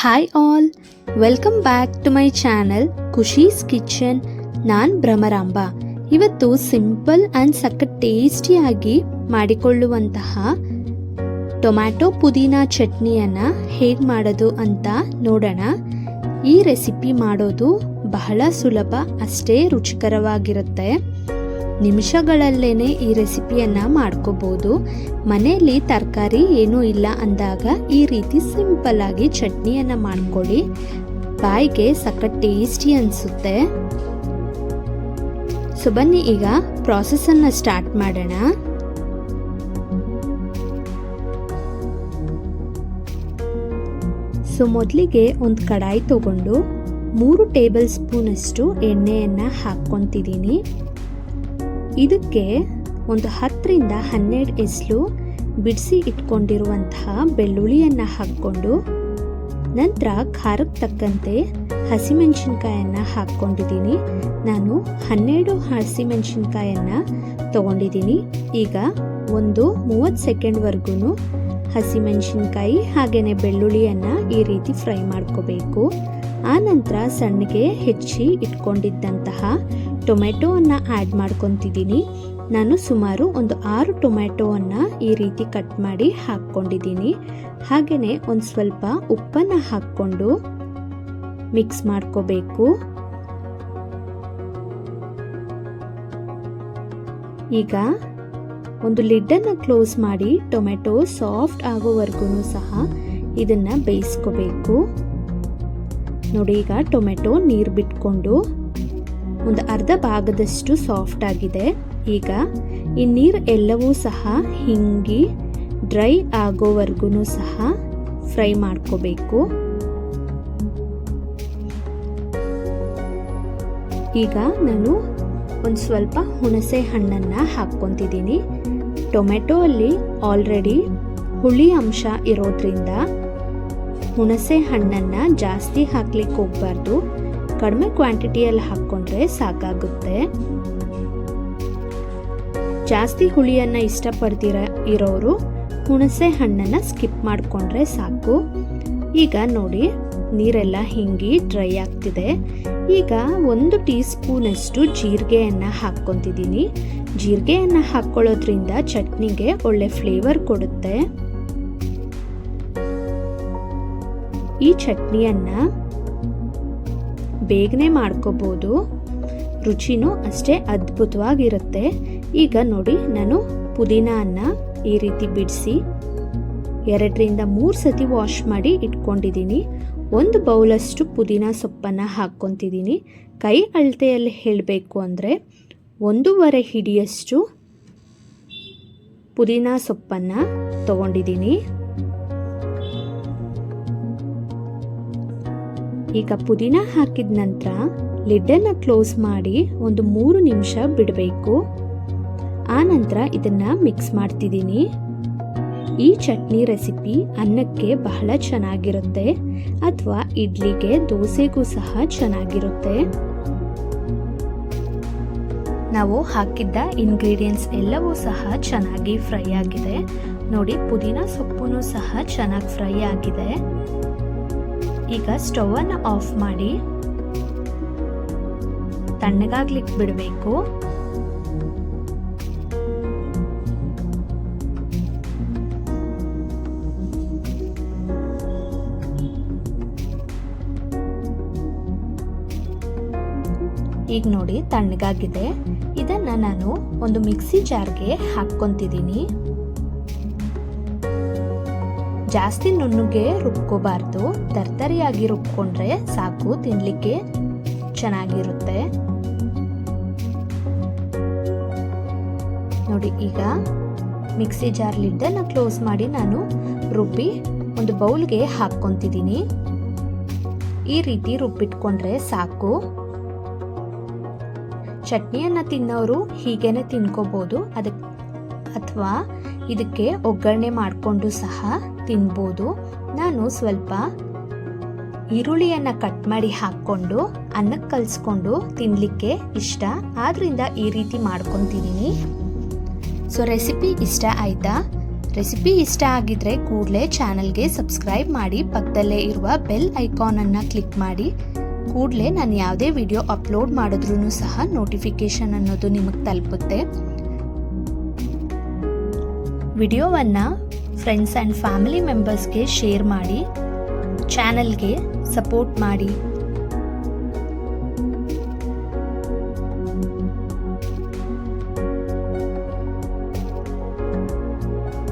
Hi all welcome back to my channel Khushi's kitchen ನಾನು ಭ್ರಮರಾಂಬ. ಇವತ್ತು simple and ಸಖತ್ ಟೇಸ್ಟಿಯಾಗಿ ಮಾಡಿಕೊಳ್ಳುವಂತಹ ಟೊಮ್ಯಾಟೊ ಪುದೀನ ಚಟ್ನಿಯನ್ನು ಹೇಗೆ ಮಾಡೋದು ಅಂತ ನೋಡೋಣ. ಈ ರೆಸಿಪಿ ಮಾಡೋದು ಬಹಳ ಸುಲಭ, ಅಷ್ಟೇ ರುಚಿಕರವಾಗಿರುತ್ತೆ. ನಿಮಿಷಗಳಲ್ಲೇನೆ ಈ ರೆಸಿಪಿಯನ್ನು ಮಾಡ್ಕೋಬೋದು. ಮನೆಯಲ್ಲಿ ತರಕಾರಿ ಏನೂ ಇಲ್ಲ ಅಂದಾಗ ಈ ರೀತಿ ಸಿಂಪಲ್ ಆಗಿ ಚಟ್ನಿಯನ್ನು ಮಾಡ್ಕೊಳ್ಳಿ. ಬಾಯಿಗೆ ಸಖತ್ ಟೇಸ್ಟಿ ಅನಿಸುತ್ತೆ. ಸೊ, ಬನ್ನಿ ಈಗ ಪ್ರಾಸೆಸನ್ನು ಸ್ಟಾರ್ಟ್ ಮಾಡೋಣ. ಸೊ, ಮೊದಲಿಗೆ ಒಂದು ಕಡಾಯಿ ತಗೊಂಡು ಮೂರು ಟೇಬಲ್ ಸ್ಪೂನಷ್ಟು ಎಣ್ಣೆಯನ್ನು ಹಾಕ್ಕೊತಿದ್ದೀನಿ. ಇದಕ್ಕೆ ಒಂದು ಹತ್ತರಿಂದ ಹನ್ನೆರಡು ಎಸ್ಲು ಬಿಡಿಸಿ ಇಟ್ಕೊಂಡಿರುವಂತಹ ಬೆಳ್ಳುಳ್ಳಿಯನ್ನು ಹಾಕ್ಕೊಂಡು ನಂತರ ಖಾರಕ್ಕೆ ತಕ್ಕಂತೆ ಹಸಿಮೆಣಸಿನ್ಕಾಯನ್ನು ಹಾಕ್ಕೊಂಡಿದ್ದೀನಿ. ನಾನು ಹನ್ನೆರಡು ಹಸಿಮೆಣಸಿನ್ಕಾಯನ್ನು ತಗೊಂಡಿದ್ದೀನಿ. ಈಗ ಒಂದು ಮೂವತ್ತು ಸೆಕೆಂಡ್ವರೆಗೂ ಹಸಿಮೆಣಸಿನ್ಕಾಯಿ ಹಾಗೆಯೇ ಬೆಳ್ಳುಳ್ಳಿಯನ್ನು ಈ ರೀತಿ ಫ್ರೈ ಮಾಡ್ಕೋಬೇಕು. ಆನಂತರ ಸಣ್ಣಗೆ ಹೆಚ್ಚಿ ಇಟ್ಕೊಂಡಿದ್ದಂತಹ ಟೊಮೆಟೊವನ್ನು ಆ್ಯಡ್ ಮಾಡ್ಕೊತಿದ್ದೀನಿ. ನಾನು ಸುಮಾರು ಒಂದು ಆರು ಟೊಮೆಟೊವನ್ನು ಈ ರೀತಿ ಕಟ್ ಮಾಡಿ ಹಾಕ್ಕೊಂಡಿದ್ದೀನಿ. ಹಾಗೆಯೇ ಒಂದು ಸ್ವಲ್ಪ ಉಪ್ಪನ್ನು ಹಾಕ್ಕೊಂಡು ಮಿಕ್ಸ್ ಮಾಡ್ಕೋಬೇಕು. ಈಗ ಒಂದು ಲಿಡ್ಡನ್ನು ಕ್ಲೋಸ್ ಮಾಡಿ ಟೊಮೆಟೊ ಸಾಫ್ಟ್ ಆಗೋವರೆಗೂ ಸಹ ಇದನ್ನು ಬೇಯಿಸ್ಕೋಬೇಕು. ನೋಡಿ ಈಗ ಟೊಮೆಟೊ ನೀರು ಬಿಟ್ಕೊಂಡು ಒಂದು ಅರ್ಧ ಭಾಗದಷ್ಟು ಸಾಫ್ಟ್ ಆಗಿದೆ. ಈಗ ಈ ನೀರು ಎಲ್ಲವೂ ಸಹ ಹಿಂಗಿ ಡ್ರೈ ಆಗೋವರೆಗೂ ಸಹ ಫ್ರೈ ಮಾಡ್ಕೋಬೇಕು. ಈಗ ನಾನು ಒಂದು ಸ್ವಲ್ಪ ಹುಣಸೆ ಹಣ್ಣನ್ನು ಹಾಕ್ಕೊತಿದ್ದೀನಿ. ಟೊಮೆಟೊ ಅಲ್ಲಿ ಆಲ್ರೆಡಿ ಹುಳಿ ಅಂಶ ಇರೋದ್ರಿಂದ ಹುಣಸೆ ಹಣ್ಣನ್ನು ಜಾಸ್ತಿ ಹಾಕ್ಲಿಕ್ಕೆ ಹೋಗಬಾರ್ದು. ಕಡಿಮೆ ಕ್ವಾಂಟಿಟಿಯಲ್ಲಿ ಹಾಕ್ಕೊಂಡ್ರೆ ಸಾಕಾಗುತ್ತೆ. ಜಾಸ್ತಿ ಹುಳಿಯನ್ನು ಇಷ್ಟಪಡ್ತೀರ ಇರೋರು ಹುಣಸೆ ಹಣ್ಣನ್ನು ಸ್ಕಿಪ್ ಮಾಡಿಕೊಂಡ್ರೆ ಸಾಕು. ಈಗ ನೋಡಿ, ನೀರೆಲ್ಲ ಹಿಂಗಿ ಡ್ರೈ ಆಗ್ತಿದೆ. ಈಗ ಒಂದು ಟೀ ಸ್ಪೂನಷ್ಟು ಜೀರಿಗೆಯನ್ನು ಹಾಕ್ಕೊತಿದ್ದೀನಿ. ಜೀರಿಗೆಯನ್ನು ಹಾಕ್ಕೊಳ್ಳೋದ್ರಿಂದ ಚಟ್ನಿಗೆ ಒಳ್ಳೆ ಫ್ಲೇವರ್ ಕೊಡುತ್ತೆ. ಈ ಚಟ್ನಿಯನ್ನು ಬೇಗನೆ ಮಾಡ್ಕೋಬೋದು. ರುಚಿನೂ ಅಷ್ಟೇ ಅದ್ಭುತವಾಗಿರುತ್ತೆ. ಈಗ ನೋಡಿ, ನಾನು ಪುದೀನವನ್ನು ಈ ರೀತಿ ಬಿಡಿಸಿ ಎರಡರಿಂದ ಮೂರು ಸತಿ ವಾಶ್ ಮಾಡಿ ಇಟ್ಕೊಂಡಿದ್ದೀನಿ. ಒಂದು ಬೌಲಷ್ಟು ಪುದೀನ ಸೊಪ್ಪನ್ನು ಹಾಕ್ಕೊತಿದ್ದೀನಿ. ಕೈ ಅಳತೆಯಲ್ಲಿ ಹೇಳಬೇಕು ಅಂದರೆ ಒಂದೂವರೆ ಹಿಡಿಯಷ್ಟು ಪುದೀನ ಸೊಪ್ಪನ್ನು ತಗೊಂಡಿದ್ದೀನಿ. ಈಗ ಪುದೀನ ಹಾಕಿದ ನಂತರ ಲಿಡ್ಡನ್ನು ಕ್ಲೋಸ್ ಮಾಡಿ ಒಂದು ಮೂರು ನಿಮಿಷ ಬಿಡಬೇಕು. ಆ ನಂತರ ಇದನ್ನು ಮಿಕ್ಸ್ ಮಾಡ್ತಿದ್ದೀನಿ. ಈ ಚಟ್ನಿ ರೆಸಿಪಿ ಅನ್ನಕ್ಕೆ ಬಹಳ ಚೆನ್ನಾಗಿರುತ್ತೆ ಅಥವಾ ಇಡ್ಲಿಗೆ ದೋಸೆಗೂ ಸಹ ಚೆನ್ನಾಗಿರುತ್ತೆ. ನಾವು ಹಾಕಿದ್ದ ಇಂಗ್ರೀಡಿಯೆಂಟ್ಸ್ ಎಲ್ಲವೂ ಸಹ ಚೆನ್ನಾಗಿ ಫ್ರೈ ಆಗಿದೆ. ನೋಡಿ ಪುದೀನ ಸೊಪ್ಪು ಸಹ ಚೆನ್ನಾಗಿ ಫ್ರೈ ಆಗಿದೆ. ಈಗ ಸ್ಟವನ್ನು ಆಫ್ ಮಾಡಿ ತಣ್ಣಗಾಗ್ಲಿಕ್ಕೆ ಬಿಡಬೇಕು. ಈಗ ನೋಡಿ ತಣ್ಣಗಾಗಿದೆ. ಇದನ್ನ ನಾನು ಒಂದು ಮಿಕ್ಸಿ ಜಾರ್ಗೆ ಹಾಕ್ಕೊಂತಿದ್ದೀನಿ. ಜಾಸ್ತಿ ನುಣ್ಣಗೆ ರುಬ್ಕೋಬಾರ್ದು. ತರ್ತರಿಯಾಗಿ ರುಬ್ಕೊಂಡ್ರೆ ಸಾಕು ತಿನ್ನಲಿಕ್ಕೆ ಚೆನ್ನಾಗಿರುತ್ತೆ. ನೋಡಿ, ಈಗ ಮಿಕ್ಸಿ ಜಾರ್ ಲಿಡ್ಡನ್ನು ಕ್ಲೋಸ್ ಮಾಡಿ ನಾನು ರುಬ್ಬಿ ಒಂದು ಬೌಲ್ಗೆ ಹಾಕ್ಕೊತಿದ್ದೀನಿ. ಈ ರೀತಿ ರುಬ್ಬಿಟ್ಕೊಂಡ್ರೆ ಸಾಕು. ಚಟ್ನಿಯನ್ನು ತಿನ್ನೋರು ಹೀಗೇನೆ ತಿನ್ಕೋಬೋದು. ಅದಕ್ಕೆ ಅಥವಾ ಇದಕ್ಕೆ ಒಗ್ಗರಣೆ ಮಾಡಿಕೊಂಡು ಸಹ ತಿನ್ಬೋದು. ನಾನು ಸ್ವಲ್ಪ ಈರುಳ್ಳಿಯನ್ನು ಕಟ್ ಮಾಡಿ ಹಾಕ್ಕೊಂಡು ಅನ್ನಕ್ಕೆ ಕಲಿಸ್ಕೊಂಡು ತಿನ್ನಲಿಕ್ಕೆ ಇಷ್ಟ. ಆದ್ದರಿಂದ ಈ ರೀತಿ ಮಾಡ್ಕೊತಿದ್ದೀನಿ ಸೊ ರೆಸಿಪಿ ಇಷ್ಟ ಆಯಿತಾ? ರೆಸಿಪಿ ಇಷ್ಟ ಆಗಿದ್ರೆ ಕೂಡಲೇ ಚಾನಲ್ಗೆ ಸಬ್ಸ್ಕ್ರೈಬ್ ಮಾಡಿ, ಪಕ್ಕದಲ್ಲೇ ಇರುವ ಬೆಲ್ ಐಕಾನನ್ನು ಕ್ಲಿಕ್ ಮಾಡಿ. ಕೂಡಲೇ ನಾನು ಯಾವುದೇ ವಿಡಿಯೋ ಅಪ್ಲೋಡ್ ಮಾಡಿದ್ರೂ ಸಹ ನೋಟಿಫಿಕೇಷನ್ ಅನ್ನೋದು ನಿಮಗೆ ತಲುಪುತ್ತೆ. ವಿಡಿಯೋವನ್ನು ಫ್ರೆಂಡ್ಸ್ ಆ್ಯಂಡ್ ಫ್ಯಾಮಿಲಿ ಮೆಂಬರ್ಸ್ಗೆ ಶೇರ್ ಮಾಡಿ ಚಾನಲ್ಗೆ ಸಪೋರ್ಟ್ ಮಾಡಿ